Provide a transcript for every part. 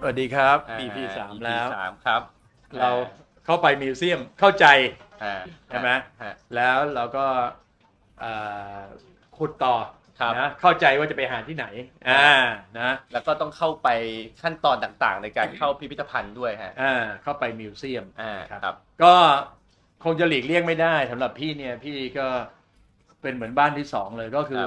สวัสดีครับอ่ EP สาม EP แล้ว สามครับเราเข้าไปมิวเซียมเข้าใจ อ่าใช่ไหม ฮะ แล้วเราก็เอ่อขุดต่อครับนะเข้าใจว่าจะไปหาที่ไหน อ่านะแล้วก็ต้องเข้าไปขั้นตอนต่างๆ ในการเข้าพิพิธภัณฑ์ด้วยฮะ อ่าเข้าไปมิวเซียม อ่า ครับครับก็คงจะหลีกเลี่ยงไม่ได้สำหรับพี่เนี่ยพี่ก็เป็นเหมือนบ้านที่สองเลยก็คือ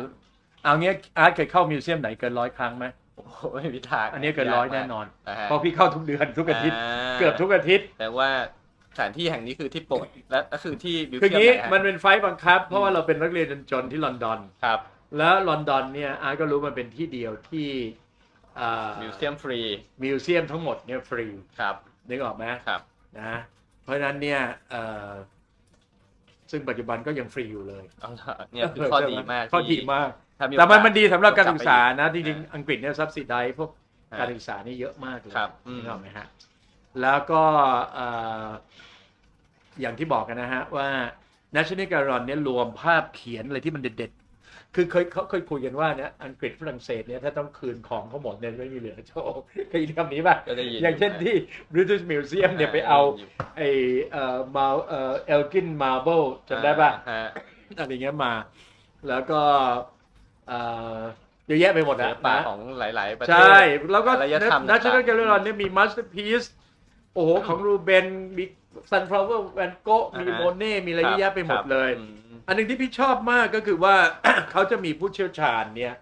เอางี้อาร์ตเคยเข้ามิวเซียมไหนเกินร้อยครั้งไหม โอ้โหไม่มีทางอันนี้เกินร้อยแน่นอนนะฮะเพราะพี่เข้าทุกเดือนทุกอาทิตย์าเกือบทุกอาทิตย์แต่ว่าสถานที่แห่งนี้คือที่โปรดและก็คือที่มิวคือเซียมงี้ไหนฮะมันเป็นไฟล์บังคับ เพราะว่าเราเป็นนักเรียนจนๆที่ลอนดอน ครับแล้วลอนดอนเนี่ยอาร์ตก็รู้มันเป็นที่เดียวที่อ่ามิวเซียมฟรีมิวเซียมทั้งหมดเนี่ยฟรีครับนึกออกไหมครับนะเพราะฉะนั้นเนี่ยเอ่อ ซึ่งปัจจุบันก็ยังฟรีอยู่เลยเอาล่ะเนี่ยคือข้อดีมากข้อดีที่มากถ้ามีแต่มันโอกาสมันดีสำหรับการต้องศึกกลับษาไปนะจอีกริงๆอังกฤษเนี่ยซับซิไดพวกฮะการศึกษานี่เยอะมากเลยครับอืมนึกออกไหมฮะแล้วก็เอ่ออย่างที่บอกกันนะฮะว่า National Gallery เนี่ยรวมภาพเขียนอะไรที่มันเด็ดๆ คือเคยเขาเคยคุยกันว่าเนี่ยอังกฤษฝรั่งเศสเนี่ยถ้าต้องคืนของเขาหมดเนี่ยไม่มีเหลือโชว์เคยได้ยินคำนี้ป่ะก็ได้ยินอย่างเช่นที่ British Museum เนี่ยไปเอาไอ้เอ่อมาเอ่อเอลกินมาร์เบิลจำได้ป่ะฮะอะไรเงี้ยมา แล้วก็เอ่อเยอะแยะไปหมดศินะลปะนะของหลาย ๆ ประเทศใช่แล้วก็อารยธรรม National ต่างๆ Gallery เนี่ยมี Masterpiece โอ้โหของรูเบนมี Sunflower Van Gogh มีอ่าฮะโมเน่มีอะไรเยอะแยะไปหมดเลย อืมอันหนึงที่พี่ชอบมากก็คือว่า เขาจะมีผู้เชี่ยวชาญเนี่ย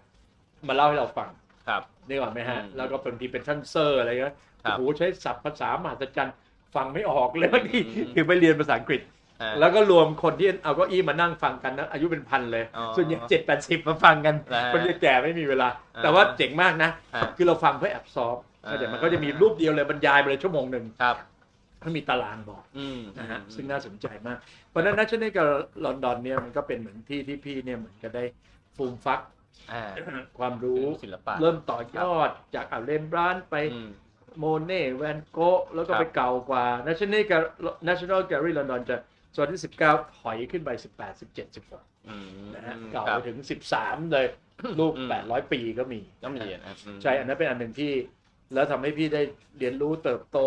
มาเล่าให้เราฟังครับ นี่ก่อนไหมฮะ อืมแล้วก็เป็นที่เป็นท่านเซอร์อะไรเงี้ยครัโอ้บโหใช้ศัพท์ภาษามหัศจรรย์ฟังไม่ออกเลยบางทีอืม คือไปเรียนภาษาอังกฤษฮะแล้วก็รวมคนที่เอาเก้าอี้มานั่งฟังกันนะอายุเป็นพันเลย อ๋อส่วนใหญ่เจ็ดแปดสิบมาฟังกันนะฮะคนแก่ไม่มีเวลา อ่า แต่ว่าเจ๋งมากนะ ฮะ คือเราฟังเพื่อแอบซอฟอ่าแต่มันก็จะมีรูปเดียวเลยบรรยายไปเลยชั่วโมงหนึ่ง ครับ มันมีตารางบอกอืมนะฮะซึ่งน่าสนใจมาก เพราะฉะนั้นนัชเนกับลอนดอนเนี่ยมันก็เป็นเหมือนที่ที่พี่เนี่ยเหมือนกับได้ฟูมฟักอ่าความรู้ศิลปะเริ่มต่อยอดจากอ่าเลมบรานไปอืมโมเน่แวนโกะแล้วก็ครับไปเก่ากว่า National Gal- National Gallery London จะส่วนที่ 19 ถอยขึ้นไป 18 17 16อืมนะฮะคเก่ารับไปถึง 13 เลยรูปอืม800 ปีก็มีก็มีนะอืมใช่ อันนั้นเป็นอันหนึ่งที่ แล้วทำให้พี่ได้เรียนรู้เติบโต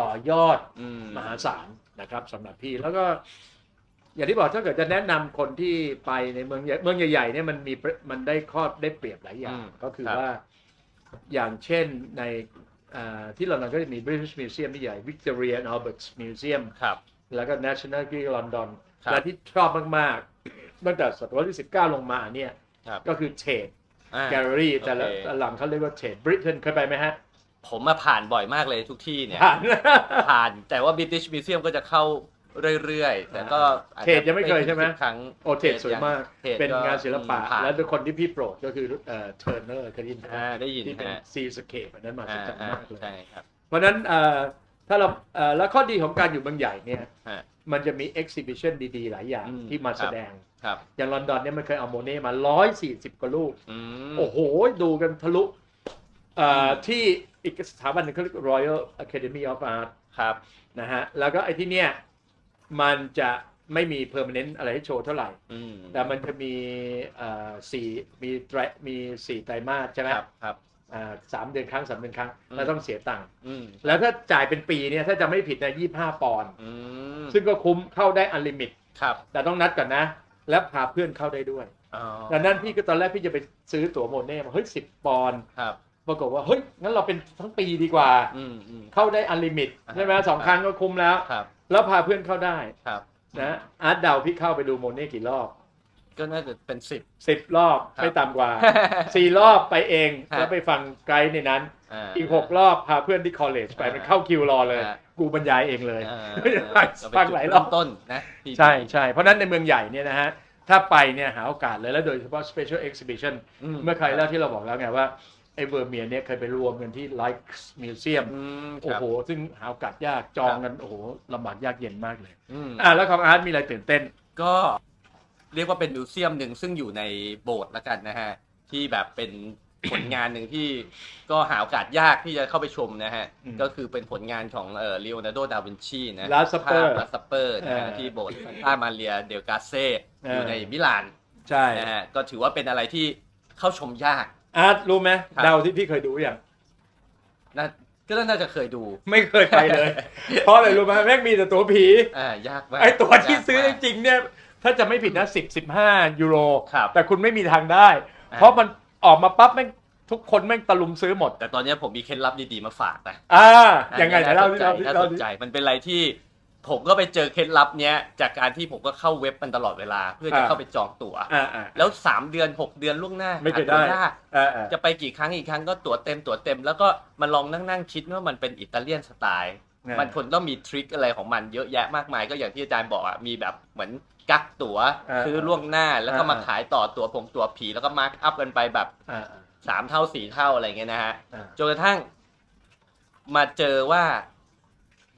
ต่อยอดอืมมหาศาลนะครับสำหรับพี่แล้วก็ อย่างที่บอกถ้าเกิดจะแนะนำคนที่ไปในเมืองใหญ่เมืองใหญ่ๆเนี่ยมันมีประมันได้ข้อได้เปรียบหลายอย่างก็คือว่าอย่างเช่นในอ่าที่ลอนดอนก็จะมี British Museum ที่ใหญ่ Victoria and Albert Museum ครับ แล้วก็ National Gallery London ครับ และที่ชอบมากๆตั้งแต่ศตวรรษที่ 19 ลงมาเนี่ย ครับก็คือเทดอ่า แกลเลอรี่แต่ละโอเค หลังเขาเรียกว่าเทดบริ t เ n นเคยไปไหมฮะ ผมมาผ่านบ่อยมากเลยทุกที่เนี่ย ผ่าน ผ่านแต่ว่า British Museum ก็จะเข้าเรื่อยๆ แต่ก็อาจจะเทรดยังไม่เคยใช่ไหม ถึงสิบครั้งโอเทดสวยมาก ทรดเป็นงานศิลปะ ผ่าน และคนที่พี่โปรดก็คือเอ่อเทอร์เนอร์เคยได้ยินไหมอ่าได้ยินที่เป็นฮะ ซีสเคปอันนั้นมาอ่าจัดอ่ามากเลย ใช่ครับ เพราะฉะนั้นเอ่อถ้าเราเอ่อแล้วข้อดีของการอยู่เมืองใหญ่เนี่ยฮะมันจะมีเอ็กซิบิชันดีๆ หลายอย่างอืม ที่มาครับแสดง ครับอย่างลอนดอนเนี่ยมันเคยเอาโมเน่มา 140 กว่ารูปอืม โอ้โห ดูกันทะลุเอ่อ ที่อีกสถาบันหนึ่งเขาเรียก Royal Academy of Art ครับนะฮะแล้วก็ไอ้ที่เนี่ยมันจะไม่มี permanent อะไรให้โชว์เท่าไหร่ อืมแต่มันจะมีเอ่อสี่มีไตรมีสี่ไตรมาสใช่ไหมครับครับ อ่าสามเดือนครั้งสามเดือนครั้งอืมแล้วต้องเสียตังค์อืมแล้วถ้าจ่ายเป็นปีเนี่ยถ้าจะไม่ผิดนะยี่ห้าปอนด์อืมซึ่งก็คุ้มเข้าได้อันลิมิต ครับแต่ต้องนัดก่อนนะ แล้วพาเพื่อนเข้าได้ด้วย อ๋อดังนั้นพี่ก็ตอนแรกพี่จะไปซื้อตั๋วโมเน่มาเฮ้ยสิบปอนด์ครับ ปรากฏว่าเฮ้ยงั้นเราเป็นทั้งปีดีกว่า อืมอืม เข้าได้อันลิมิตอ่าใช่ไหมสองครั้งก็คุ้มแล้ว ครับ แล้วพาเพื่อนเข้าได้ครับ นะอาร์ตเดาพี่เข้าไปดูโมเน่กี่รอบก็น่าจะเป็นสิบ สิบรอบครับไม่ต่ำกว่า สี่รอบไปเองฮะแล้วไปฟังไกด์ในนั้นา อีกหกรอบพาเพื่อนที่คอลเลจไปอ่ามัมันเข้าคิวรอเลย อ่า กูบรรยายเองเลย อ่าฟังก็เป็นฟังจุดหลายรเริ่อบมต้นนะที่ใช่ใช่เพราะฉะนั้นในเมืองใหญ่เนี่ยนะฮะ ถ้าไปเนี่ยหาโอกาสเลยแล้วโดยเฉพาะ special exhibition เมื่อใครแล้วที่เราบอกแล้วไงว่าไอ้เวอร์เมียเนี่ยเคยไปรวมกันที่ Likes Museum อืมคโอ้รับโห ซึ่งหาโอกาสยากจองกันโอ้โหลำบากยากเย็นมากเลยอืมอะแล้วของอาร์ตมีอะไรตื่นเต้น ก็เรียกว่าเป็นมิวเซียมหนึ่งซึ่งอยู่ในโบสถ์แล้วกันนะฮะ ที่แบบเป็นผลงานหนึ่งที่ก็หาโอกาสยากที่จะเข้าไปชมนะฮะอืมก็คือเป็นผลงานของเอ่อลีโอนาร์โด ดาวินชีนะ Last Supper ลาสเปอร์นะฮะเออที่โบสถ์ซันตามาเรียเดลกาเซ่เออออยู่ในมิลานใช่นะฮะก็ถือว่าเป็นอะไรที่เข้าชมยาก อาร์ตรู้ไหมครับเดาที่พี่เคยดูอย่างน่าก็น่าจะเคยดู ไม่เคยไปเลย เพราะอะไรรู้ไหมแม่งมีแต่ตัวผี อ่ายากมากไอตัวที่ซื้อยากมากจริงๆเนี่ย ถ้าจะไม่ผิดนะสิบสิบห้ายูโร ครับแต่คุณไม่มีทางได้ อ่า เพราะมันออกมาปั๊บแม่งทุกคนแม่งตะลุมซื้อหมด แต่ตอนนี้ผมมีเคล็ดลับดีๆมาฝากนะอ่ายังไงอันะนเล่านี้ที่น่าเราสนใจน่าเราสนใจมันเป็นอะไรที่ ผมก็ไปเจอเคล็ดลับเนี้ยจากการที่ผมก็เข้าเว็บมันตลอดเวลา เพื่อจะเข้าไปจองตั๋ว อ่าอ่าแล้ว3เดือน6เดือนล่วงหน้าไม่เคยหาตั๋วได้ยากอ่าอ่าจะไปกี่ครั้งกี่ครั้งก็ตั๋วเต็มตั๋วเต็ม แล้วก็มาลองนั่งนั่งๆคิดว่ามันเป็นอิตาเลียนสไตล์อ่ามันคนต้องมีทริคอะไรของมันเยอะแยะมากมายก็อย่างที่อาจารย์บอกอะมีแบบเหมือนกักตั๋วอ่าซื้อล่วงหน้าแล้วก็มาอ่า ขายต่อตั๋วผงตั๋วผีแล้วก็มาร์กอัพกันไปแบบอ่าสามเท่าสี่เท่าอะไรเงี้ยนะฮะ อ่า จนกระทั่งมาเจอว่า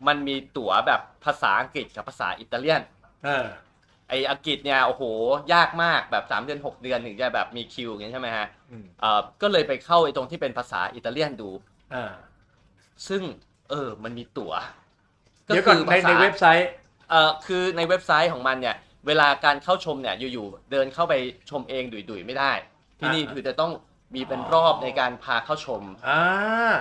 มันมีตั๋วแบบภาษาอังกฤษกับภาษาอิตาเลียนอ่าไออังกฤษเนี่ยโอ้โหยากมากแบบ3เดือน6เดือนถึงจะแบบมีคิวอย่างเงี้ยใช่ไหมฮะอืมเอ่อก็เลยไปเข้าไอตรงที่เป็นภาษาอิตาเลียนดูอ่าซึ่งเออมันมีตั๋วเดี๋ยวก่อนในภาษา ในเว็บไซต์ เอ่อคือในเว็บไซต์ของมันเนี่ย เวลาการเข้าชมเนี่ยอยู่ๆเดินเข้าไปชมเองดุยๆไม่ได้ ที่นี่อ่า คือจะต้องมีเป็นรอบในการพาเข้าชมอ่า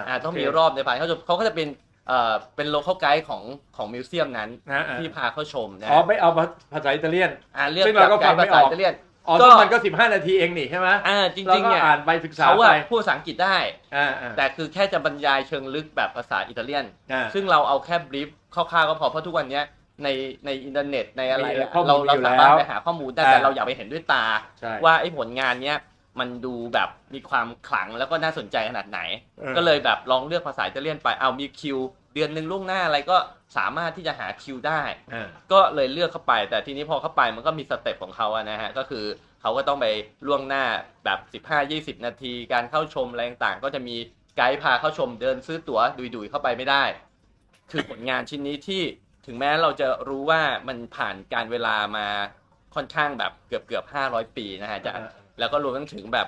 อ่าต้องมีโเครอบในพาเข้าชมเขาก็จะเป็น เอ่อเป็นโลเคอลไกด์ของของมิวเซียมนั้นนะอ่า ที่พาเข้าชมนะอ๋อไม่เอาภาษาอิตาเลียน อ่าเลือกซึ่งเราก็แบบฟังไม่ภาษาออกอิตาเลียน อ๋อก็ ซึ่งมันก็สิบห้านาทีเองนี่ใช่ไหมอ่าจเราริงๆก็เนี่ยอ่านไปศึกษาเขาไปอะพูดภาษาอังกฤษได้ อ่าอ่าแต่คือแค่จะบรรยายเชิงลึกแบบภาษาอิตาเลียน อ่า ซึ่งเราเอาแค่บรีฟคร่าวๆก็พอเพราะทุกวันเนี้ยในในอินเทอร์เน็ตในอะไรมีอะข้อมูลเราเราอยู่สามารถแล้วไปหาข้อมูลได้อ่าแต่เราอยากไปเห็นด้วยตา ใช่ ว่าไอ้ผลงานเนี้ย มันดูแบบมีความขลังแล้วก็น่าสนใจขนาดไหนออก็เลยแบบลองเลือกภาษาอิตาเลียนไปเอามีคิว เดือนหนึ่งล่วงหน้าอะไรก็สามารถที่จะหาคิวได้อ่าก็เลยเลือกเข้าไป แต่ทีนี้พอเข้าไปมันก็มีสเต็ปของเขาอะนะฮะก็คือเขาก็ต้องไปล่วงหน้าแบบ 15-20 นาที การเข้าชมอะไรต่างๆ ก็จะมีไกด์พาเข้าชมเดินซื้อตั๋วดุยๆเข้าไปไม่ได้ คือผลงานชิ้นนี้ที่ถึงแม้เราจะรู้ว่ามันผ่านการเวลามาค่อนข้างแบบเกือบเกือบๆ500 ปีนะฮะอาจารย์ แล้วก็รวมทั้งถึงแบบ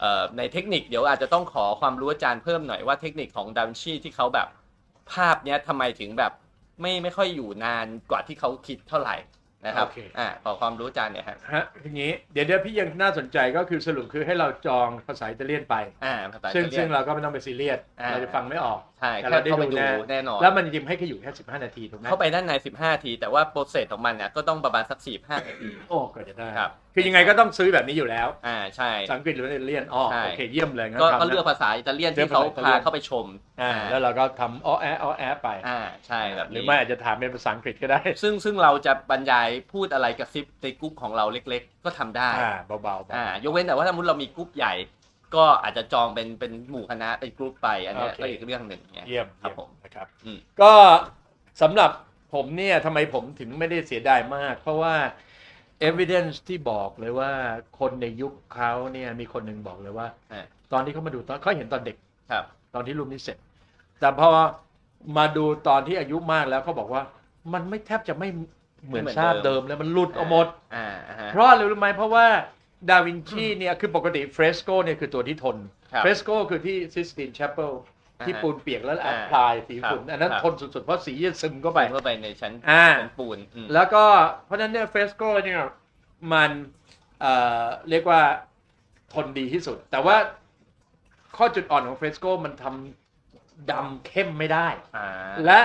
เอ่อในเทคนิคเดี๋ยวอาจจะต้องขอความรู้อาจารย์เพิ่มหน่อยว่าเทคนิคของดาวินชีที่เขาแบบภาพเนี้ยทำไมถึงแบบไม่ไม่ค่อยอยู่นานกว่าที่เขาคิดเท่าไหร่นะครับโอเคอ่าขอความรู้อาจารย์เนี่ยฮะฮะอย่างนี้เดี๋ยวเดี๋ยวพี่ยังน่าสนใจก็คือสรุปคือให้เราจองภาษาอิตาเลียนไปอ่าภาษาซึ่งอิตาลียนซึ่งเราก็ไม่ต้องไปซีเรียสอ่าเราจะฟังไม่ออกใช่แต่แค่เราได้เข้าไปดูดูแน่แน่นอนแล้วมันจริงๆให้แค่อยู่แค่15 นาทีถูกไหมเข้าไปด้านใน 15ที แต่ว่าโปรเซสของมันเนี่ยก็ต้องประมาณสัก45นาทีโอ้ก็จะได้ครับ คือยังไงก็ต้องซื้อแบบนี้อยู่แล้วอ่าใช่ภาษาอังกฤษหรืออิตาเลียนอ๋อใช่ โอเคเยี่ยมเลยงั้นก็ทำก็นะเลือกภาษาอิตาเลียนเลือกที่เขาภาษาอิตาเลีพายนเข้าไปชมอ่าแล้วเราก็ทำอ้อแอะอ้อแอะไป อ่าใช่แบบหรือนี้ไม่อาจจะถามเป็นภาษาอังกฤษก็ได้ซึ่งซึ่งเราจะบรรยายพูดอะไรกับซิปในกรุ๊ปของเราเล็ก ๆ ก็ทำได้ อ่าเบาๆเบาอ่ายกเว้นแต่ว่าถ้ามุติเรามีกรุ๊ปใหญ่ ก็อาจจะจองเป็นเป็นหมู่คณะเป็นกรุ๊ปไป อันเนี้ยโอเค ก็อีกเรื่องหนึ่งเนี่ย เยี่ยมครับเยี่ยผมนะครับอืม ก็สำหรับผมเนี่ยทำไมผมถึงไม่ได้เสียดายมาก เพราะว่า evidence ที่บอกเลยว่าคนในยุคเขาเนี่ยมีคนหนึ่งบอกเลยว่า อ่าตอนที่เขามาดูตอนเขาเห็นตอนเด็ก ครับ ตอนที่รูปนี้เสร็จ แต่พอมาดูตอนที่อายุมากแล้วเขาบอกว่า มันไม่แทบจะไม่เหมือนภาพเดิมแล้วมันหลุดออกหมด อ่าอ่าฮะ เพราะอะไรรู้ไหมเพราะว่าดาวินชีเนี่ยคือปกติเฟรสโกเนี่ยคือตัวที่ทนครับ เฟรสโกคือที่ซิสติน c ช a เปิล ที่อ่าฮะปูนเปียกแล้วอ่าอัดพลายสีฝุ่นครับอันนั้นครับทนสุดๆ เพราะสีจะซึมเข้าไปเข้าไปในชั้นอ่าชั้นปูนอืมแล้วก็เพราะฉะนั้นเนี่ยเฟรสโกเนี่ยมันเอ่อเรียกว่าทนดีที่สุด แต่ว่าข้อจุดอ่อนของเฟรสโกมันทำดำเข้มไม่ได้อ่าและ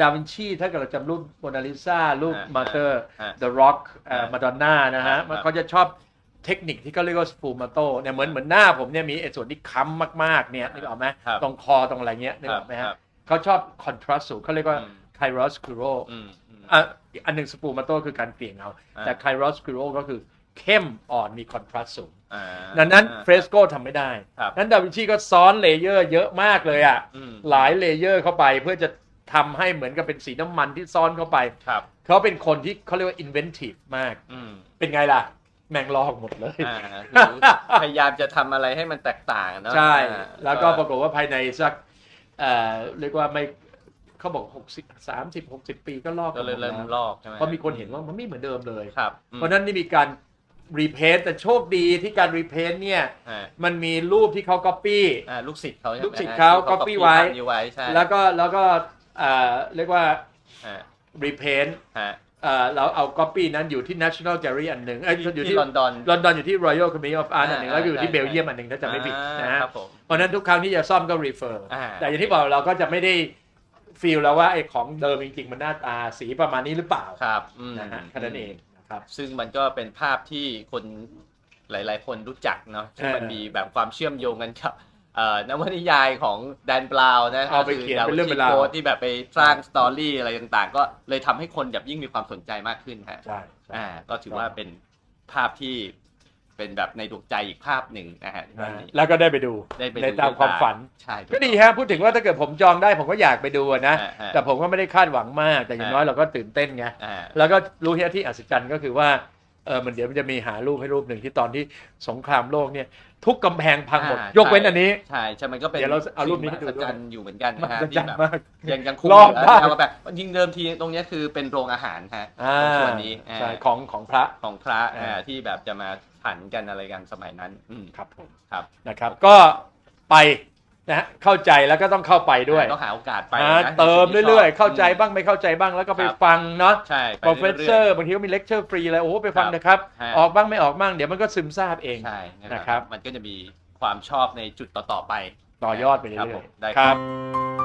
ดาวินชีถ้าเกิดเราจำรูปโมนาลิซารูปอ่ามาเตอร์อ่า The Rock อ่ามาดอนน่านะฮะครับมันเขาจะชอบ เทคนิคที่เขาเรียกว่าสปูมาโตเนี่ยเหมือนเหมือนหน้าผมเนี่ยมีไอ้ส่วนที่ค้ำมากๆเนี่ยนึกออกไหมครับตรงคอตรงอะไรเงี้ยนึกออกไหมครัฮะบ เขาชอบคอนทราสต์สูงเขาเรียกว่าอืม ไครอสคูโรอืมอืม อะอีกอันหนึ่งสปูมาโตคือการเกลี่ยเงาอ่า แต่ไครอสคูโรก็คือเข้มอ่อนมีคอนทราสต์สูง อ่าดังนั้นเฟรสโกทำไม่ได้ ครับนั้นดาวินชีก็ซ้อนเลเยอร์เยอะมากเลยอะ อืมหลายเลเยอร์เข้าไปเพื่อจะทำให้เหมือนกับเป็นสีน้ำมันที่ซ้อนเข้าไป ครับ เขาเป็นคนที่เขาเรียกว่า inventive มาก อืมเป็นไงล่ะ แมงลอกหมดเลย อ่าคือพยายามจะทำอะไรให้มันแตกต่างอะเนอะใช่ อ่าแล้วก็ปรากฏว่าภายในสักเอ่อเรียกว่าไม่เขาบอก60 30 60ปีก็ลอกก็เลยหมดเริ่มแล้วลอกใช่ไหมเพราะมีคนเห็นว่ามันไม่เหมือนเดิมเลย ครับอืมเพราะฉะนั้นนี่มีการรีเพนแต่โชคดีที่การรีเพนเนี่ย อ่ามันมีรูปที่เขาก๊อปปี้ อ่าลูกศิษย์เขาใช่ไหมลูกศิษย์เขาที่ copy ไว้ภาพนี้ไว้ใช่แล้วก็แล้วก็เอ่อเรียกว่าอ่ารีเพนฮะ เอ่อเราเอาก๊อปปี้นั้นอยู่ที่ National Gallery อันหนึ่งเอ้ยอยู่ที่ที่ลอนดอนลอนดอนอยู่ที่ Royal Academy of Art อันหนึ่งอ่าแล้วก็อยู่ที่ใช่เบลเยียมอันหนึ่งถ้าจะไม่ผิดนะฮะครับผมเพราะฉะนั้นทุกครั้งที่จะซ่อมก็ refer อ่าแต่อย่างที่บอกเราก็จะไม่ได้ฟีลแล้วว่าไอ้ของเดิมจริงๆ มันหน้าตาสีประมาณนี้หรือเปล่าครับอืมนะฮะแค่นั้นเองนะครับ ซึ่งมันก็เป็นภาพที่คนหลาย ๆ คนรู้จักเนาะซึ่งมันเออมีแบบความเชื่อมโยงกันกับ เอ่อนวนิยายของแดนบราวน์นะเอาไปเขียนเป็นเรื่องเป็นราว โค้ดที่แบบไปสร้างสตอรี่อะไรต่างๆ ก็เลยทำให้คนแบบยิ่งมีความสนใจมากขึ้นฮะใช่ใช่ อ่า ก็ถือว่าเป็นภาพที่เป็นแบบในดวงใจอีกภาพหนึ่งนะฮะนะวันฮะนี้แล้วก็ได้ไปดู ได้ไปในดูตามความฝัน ใช่ก็ดีฮะพูดถึงว่าถ้าเกิดผมจองได้ผมก็อยากไปดูอะนะอ่าฮะ แต่ผมก็ไม่ได้คาดหวังมากแต่อย่างน้อยเราก็ตื่นเต้นไงอ่า แล้วก็รู้ที่ที่อัศจรรย์ก็คือว่า เออมันเดี๋ยวมันจะมีหารูปให้รูปหนึ่งที่ตอนที่สงครามโลกเนี่ย ทุกกำแพงพังหมด อ่ายกเว้นอันนี้ ใช่ใช่มันก็เป็นเดี๋ยวเราเอารูปนี้ให้ดูสิ่งมหัศจรรย์อยู่เหมือนกันมนะฮะหัศจที่รรแบบย์มาก ยังยังคงรอบเหลืบ้านแนวแบบยิงเดิมทีตรงเนี้ยคือเป็นโรงอาหารฮะอ่าตรงส่วนนี้อ่าใช่ของของพระ ของพระอ่า อ่าที่แบบจะมาผันกันอะไรกันสมัยนั้นอืมครับผมครับ นะครับ ก็ไป นะฮะเข้าใจแล้วก็ต้องเข้าไปด้วยต้องหาโอกาสไปหานะเติมในสิ่งที่เรื่อยๆชบเข้าใจบ้างไม่เข้าใจบ้างแล้วก็ไปครับฟังเนาะใช่ไปโปรเฟสเซอรื่ยร์บางทีก็มีเลคเชอร์ฟรีอะไรโอ้โหไปฟังครับนะครับฮะออกบ้างไม่ออกบ้างเดี๋ยวมันก็ซึมซาบเองๆใช่นะนะคครัรับบมันก็จะมีความชอบในจุดต่อๆไป ต่อยอดไปเรื่ครับอผยมได้ๆครับ